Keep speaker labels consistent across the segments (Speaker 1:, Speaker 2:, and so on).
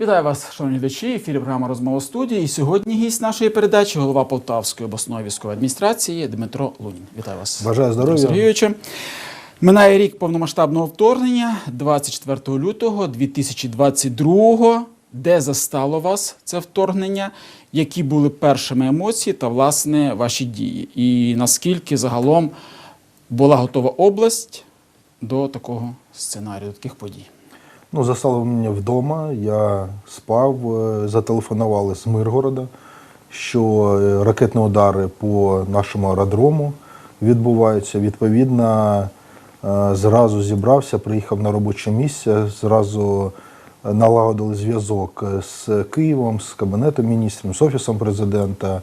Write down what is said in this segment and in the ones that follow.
Speaker 1: Вітаю вас, шановні глядачі. Ефірі програма розмова студії. І сьогодні гість нашої передачі, голова Полтавської обласної військової адміністрації Дмитро Лунін. Вітаю вас.
Speaker 2: Бажаю здоров'я.
Speaker 1: Минає рік повномасштабного вторгнення 24 лютого 2022 Де застало вас це вторгнення? Які були першими емоції та власне ваші дії? І наскільки загалом була готова область до такого сценарію, до таких подій?
Speaker 2: Ну, застали мене вдома, я спав, е, зателефонували з Миргорода, що е, ракетні удари по нашому аеродрому відбуваються. Відповідно, е, зразу зібрався, приїхав на робоче місце, зразу налагодили зв'язок з Києвом, з Кабінетом міністрів, з Офісом президента,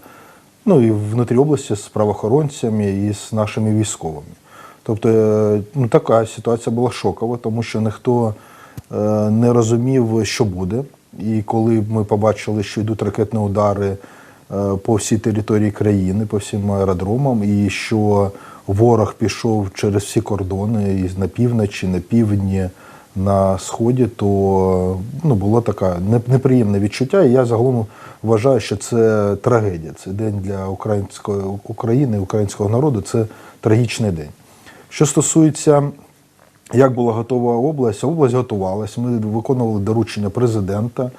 Speaker 2: ну і внутрі області з правоохоронцями і з нашими військовими. Тобто, ну, така ситуація була шокова, тому що ніхто не розумів, що буде. І коли ми побачили, що йдуть ракетні удари е, по всій території країни, по всім аеродромам, і що ворог пішов через всі кордони і на півночі, на півдні, на сході, то ну, було таке неприємне відчуття. І я загалом вважаю, що це трагедія. Це день для української України, українського народу. Це трагічний день. Що стосується як була готова область, область готувалась. Ми виконували доручення президента,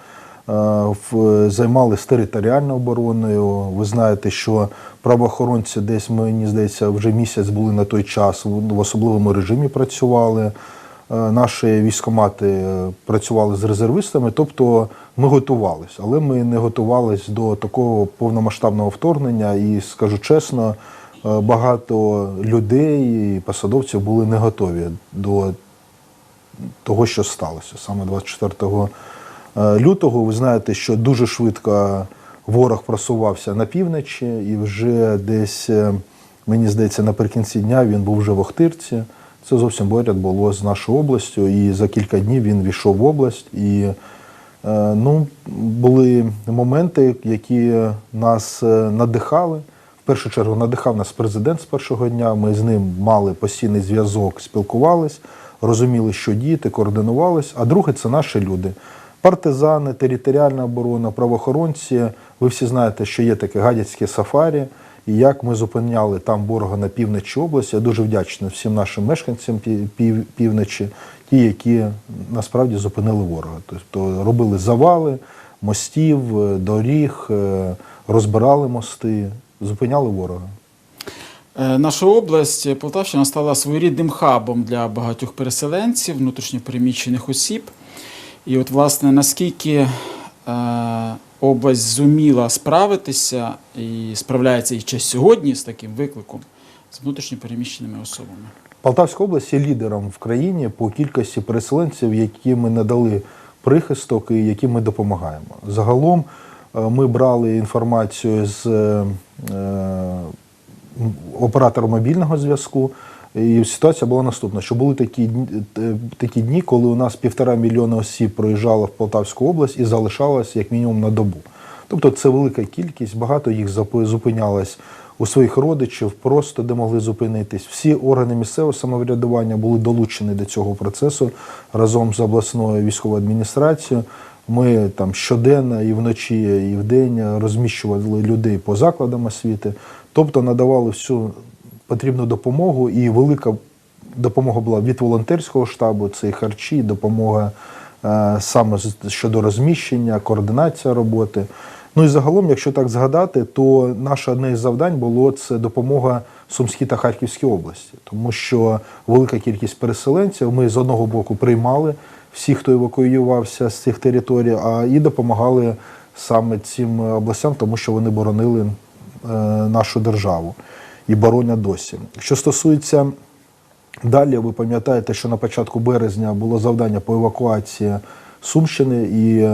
Speaker 2: е, займалися територіальною обороною. Ви знаєте, що правоохоронці десь, мені здається, вже місяць були на той час в особливому режимі працювали. Е, Наші військомати е, працювали з резервистами, тобто ми готувалися, але ми не готувалися до такого повномасштабного вторгнення. І скажу чесно, багато людей і посадовців були не готові до того, що сталося саме 24 е, лютого. Ви знаєте, що дуже швидко ворог просувався на півночі, і вже десь, е, мені здається, наприкінці дня він був вже в Охтирці. Це зовсім поряд було з нашою областю, і за кілька днів він війшов в область. І е, ну, були моменти, які нас е, надихали. Першу чергу надихав нас президент з першого дня. Ми з ним мали постійний зв'язок, спілкувались, розуміли, що діяти, координувались. А друге це наші люди. Партизани, територіальна оборона, правоохоронці. Ви всі знаєте, що є таке гадяцьке сафарі. І як ми зупиняли там ворога на півночі області. Я дуже вдячний всім нашим мешканцям пів- пів- півночі, ті, які насправді зупинили ворога. Тобто робили завали мостів, е, доріг, е, розбирали мости, зупиняли ворога.
Speaker 1: Е, Наша область, е, Полтавщина, стала своєрідним хабом для багатьох переселенців, внутрішньопереміщених осіб. І от, власне, наскільки е, область зуміла справитися і справляється і ще сьогодні з таким викликом з внутрішньопереміщеними особами.
Speaker 2: Полтавська область є лідером в країні по кількості переселенців, які ми надали прихисток і яким ми допомагаємо. Загалом ми брали інформацію з е, оператора мобільного зв'язку. І ситуація була наступна: що були такі, е, такі дні, коли у нас півтора мільйона осіб проїжджало в Полтавську область і залишалось як мінімум на добу. Тобто це велика кількість, багато їх зупинялось у своїх родичів, просто де могли зупинитись. Всі органи місцевого самоврядування були долучені до цього процесу разом з обласною військовою адміністрацією. Ми там щоденно і вночі, і вдень розміщували людей по закладам освіти, тобто надавали всю потрібну допомогу, і велика допомога була від волонтерського штабу, це і харчі, допомога е, саме щодо розміщення, координація роботи. Ну і загалом, якщо так згадати, то наше одне із завдань було це допомога Сумській та Харківській області, тому що велика кількість переселенців ми з одного боку приймали всіх, хто евакуювався з цих територій, а і допомагали саме цим областям, тому що вони боронили е, нашу державу і боронять досі. Що стосується Далі ви пам'ятаєте, що на початку березня було завдання по евакуації Сумщини і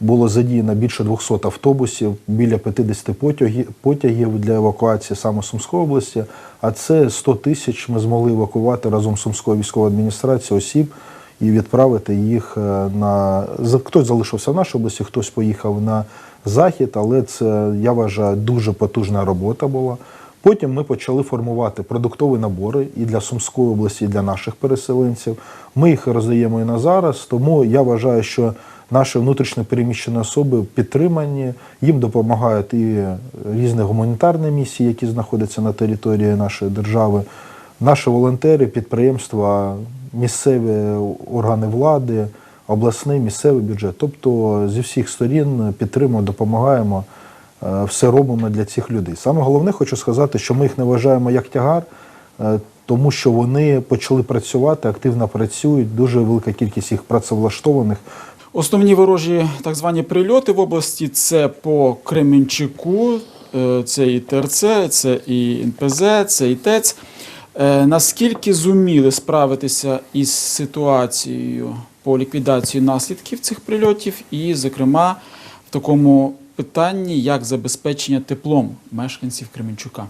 Speaker 2: було задіяно більше 200 автобусів, біля 50 потягів, потягів для евакуації саме Сумської області. А це 100 тисяч ми змогли евакувати разом з Сумською військовою адміністрацією осіб і відправити їх е, на хтось залишився в нашій області, хтось поїхав на захід, але це я вважаю дуже потужна робота була Потім ми почали формувати продуктові набори і для Сумської області, і для наших переселенців. Ми їх роздаємо і на зараз. Тому я вважаю, що наші внутрішньо переміщені особи підтримані, їм допомагають і різні гуманітарні місії, які знаходяться на території нашої держави. Наші волонтери, підприємства, місцеві органи влади, обласний, місцевий бюджет. Тобто зі всіх сторін підтримуємо, допомагаємо, е, все робимо для цих людей. Саме головне, хочу сказати, що ми їх не вважаємо як тягар, е, тому що вони почали працювати, активно працюють, дуже велика кількість їх працевлаштованих.
Speaker 1: Основні ворожі так звані прильоти в області це по Кременчуку, е, це і ТРЦ, це і НПЗ, це і ТЕЦ. Е, Наскільки зуміли справитися із ситуацією по ліквідації наслідків цих прильотів, і, зокрема, в такому питанні, як забезпечення теплом мешканців Кременчука?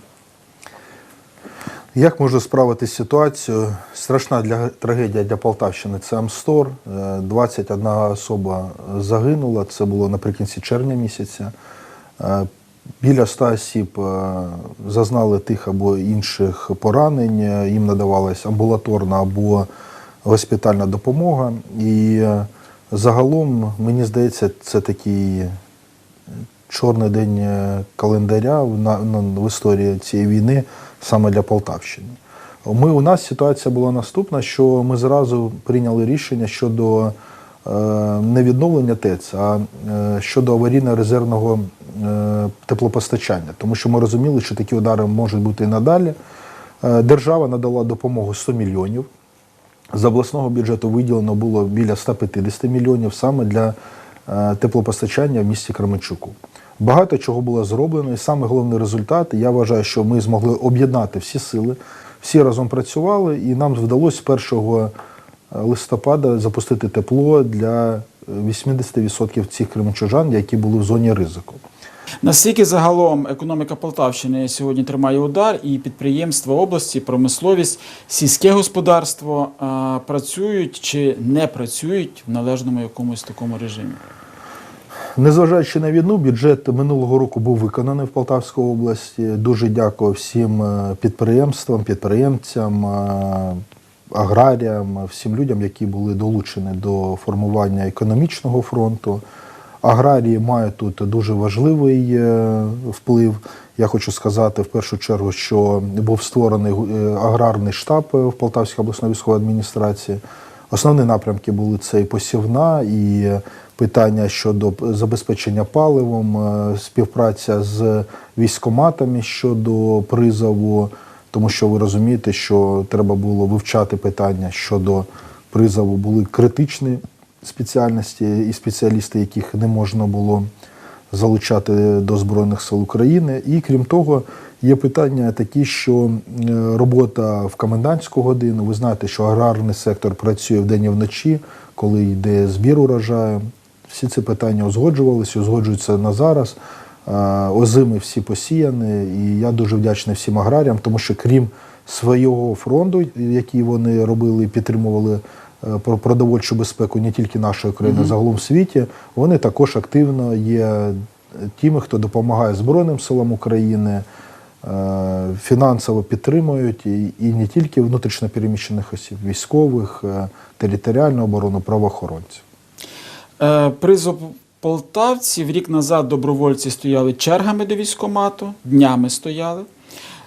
Speaker 2: Як можна справитися з ситуацією? Страшна для трагедія для Полтавщини це Амстор. Е, 21 особа загинула. Це було наприкінці червня місяця. Біля 100 осіб е, зазнали тих або інших поранень. Е, Їм надавалась амбулаторна або госпітальна допомога. І е, загалом, мені здається, це такий чорний день календаря в, історії цієї війни саме для Полтавщини. Ми, у нас ситуація була наступна, що ми зразу прийняли рішення щодо не відновлення ТЕЦ, а е, щодо аварійно-резервного е, теплопостачання, тому що ми розуміли, що такі удари можуть бути і надалі. Е, держава надала допомогу 100 мільйонів. З обласного бюджету виділено було біля 150 мільйонів саме для е, теплопостачання в місті Кременчуку. Багато чого було зроблено, і саме головний результат, я вважаю, що ми змогли об'єднати всі сили, всі разом працювали, і нам вдалося з 1 листопада запустити тепло для 80% цих кременчужан, які були в зоні ризику.
Speaker 1: Наскільки загалом економіка Полтавщини сьогодні тримає удар, і підприємства області, промисловість, сільське господарство а, працюють чи не працюють в належному якомусь такому режимі?
Speaker 2: Незважаючи на війну, бюджет минулого року був виконаний в Полтавській області. Дуже дякую всім е, підприємствам, підприємцям, е, аграріям, всім людям, які були долучені до формування економічного фронту. Аграрії мають тут дуже важливий е, вплив. Я хочу сказати в першу чергу, що був створений е, аграрний штаб в Полтавській обласної військової адміністрації. Основні напрямки були це і посівна, і питання щодо забезпечення паливом, е, співпраця з військоматами щодо призову, тому що ви розумієте, що треба було вивчати питання щодо призову. Були критичні спеціальності і спеціалісти, яких не можна було залучати до Збройних сил України. І крім того, є питання такі, що е, робота в комендантську годину. Ви знаєте, що аграрний сектор працює вдень і вночі, коли йде збір урожаю. Всі ці питання узгоджувалися, узгоджуються на зараз. Е, Озими всі посіяні, і я дуже вдячний всім аграріям, тому що крім свого фронту, який вони робили і підтримували е, про продовольчу безпеку не тільки нашої країни, а загалом в світі, вони також активно є тими, хто допомагає Збройним силам України, е, фінансово підтримують і, і не тільки внутрішньо переміщених осіб, військових, територіальну оборону, правоохоронців.
Speaker 1: Призов полтавців рік назад добровольці стояли чергами до військомату, днями стояли.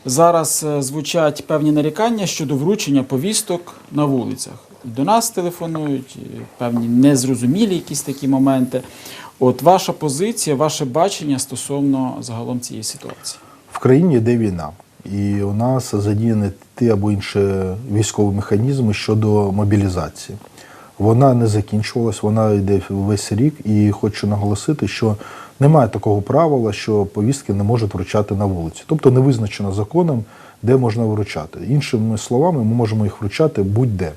Speaker 1: Зараз е, звучать певні нарікання щодо вручення повісток на вулицях. До нас телефонують, певні незрозумілі якісь такі моменти. От ваша позиція, ваше бачення стосовно загалом цієї ситуації.
Speaker 2: В країні йде війна, і у нас задіяні ті або інші військові механізми щодо мобілізації. Вона не закінчувалась, вона йде весь рік, і хочу наголосити, що немає такого правила, що повістки не можуть вручати на вулиці. Тобто не визначено законом, де можна вручати. Іншими словами, ми можемо їх вручати будь-де.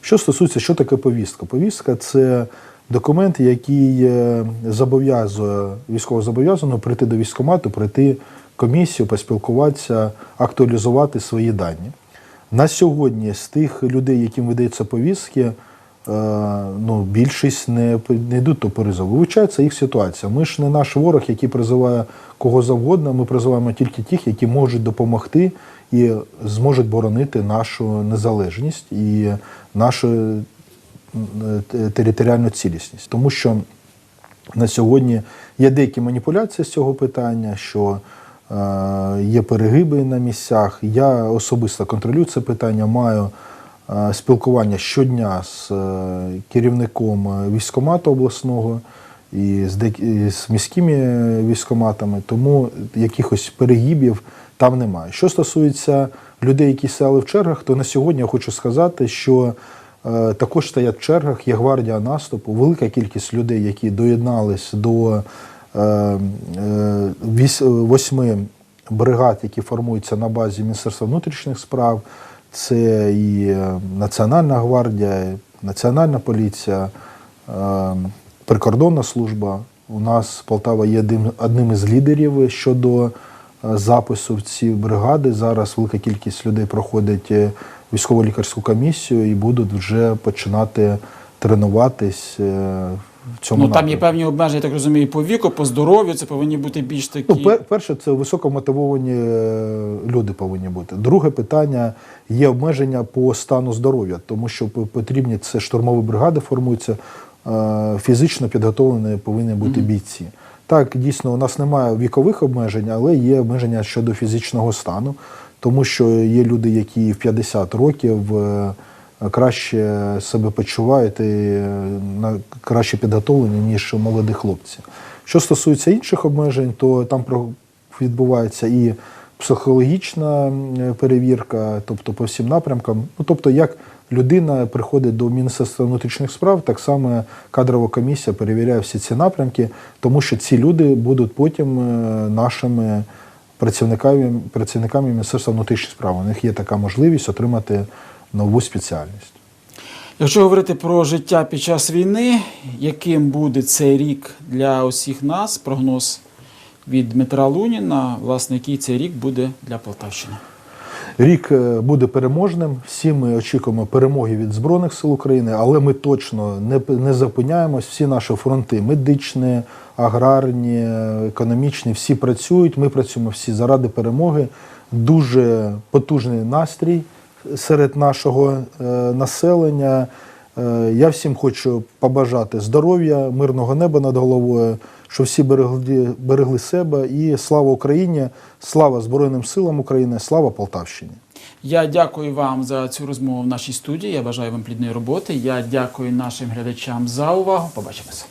Speaker 2: Що стосується, що таке повістка? Повістка це документ, який е, зобов'язує військовозобов'язаного прийти до військкомату, прийти комісію, поспілкуватися, актуалізувати свої дані. На сьогодні з тих людей, яким видаються повістки, ну, більшість не, не йдуть до призову. Вивчається їх ситуація. Ми ж не наш ворог, який призиває кого завгодно. Ми призиваємо тільки тих, які можуть допомогти і зможуть боронити нашу незалежність і нашу е, територіальну цілісність. Тому що на сьогодні є деякі маніпуляції з цього питання, що е, є перегиби на місцях. Я особисто контролюю це питання, маю е, спілкування щодня з е, керівником е, військкомату обласного і з, міськими військкоматами, тому якихось перегибів там немає. Що стосується людей, які стояли в чергах, то на сьогодні я хочу сказати, що Е, Також стоять в чергах, є гвардія наступу, велика кількість людей, які доєднались до е, е, восьми бригад, які формуються на базі Міністерства внутрішніх справ. Це і е, Національна гвардія, і Національна поліція, е, прикордонна служба. У нас Полтава є одним, із лідерів щодо е, запису в ці бригади. Зараз велика кількість людей проходить військово-лікарську комісію і будуть вже починати тренуватись в цьому
Speaker 1: Ну там є певні обмеження, я так розумію, по віку, по здоров'ю. Це повинні бути більш такі.
Speaker 2: Ну, пер- перше, це високомотивовані е, люди повинні бути. Друге питання є обмеження по стану здоров'я, тому що п- потрібні це штурмові бригади формуються, е, фізично підготовлені повинні бути бійці. Так, дійсно, у нас немає вікових обмежень, але є обмеження щодо фізичного стану, тому що є люди, які в 50 років е, краще себе почувають і е, краще підготовлені, ніж молоді хлопці. Що стосується інших обмежень, то там відбувається і психологічна перевірка, тобто по всім напрямкам. Ну, тобто, як людина приходить до Міністерства внутрішніх справ, так само кадрова комісія перевіряє всі ці напрямки, тому що ці люди будуть потім е, нашими працівниками, працівниками Міністерства внутрішніх справ. У них є така можливість отримати нову спеціальність.
Speaker 1: Якщо говорити про життя під час війни, яким буде цей рік для усіх нас, прогноз від Дмитра Луніна, власне, який цей рік буде для Полтавщини?
Speaker 2: Рік е, буде переможним. Всі ми очікуємо перемоги від Збройних сил України, але ми точно не, не зупиняємось. Всі наші фронти медичні, аграрні, економічні, всі працюють. Ми працюємо всі заради перемоги. Дуже потужний настрій серед нашого е, населення. Е, Я всім хочу побажати здоров'я, мирного неба над головою, щоб всі берегли, берегли себе. І слава Україні, слава Збройним силам України, слава Полтавщині.
Speaker 1: Я дякую вам за цю розмову в нашій студії. Я бажаю вам плідної роботи. Я дякую нашим глядачам за увагу. Побачимося.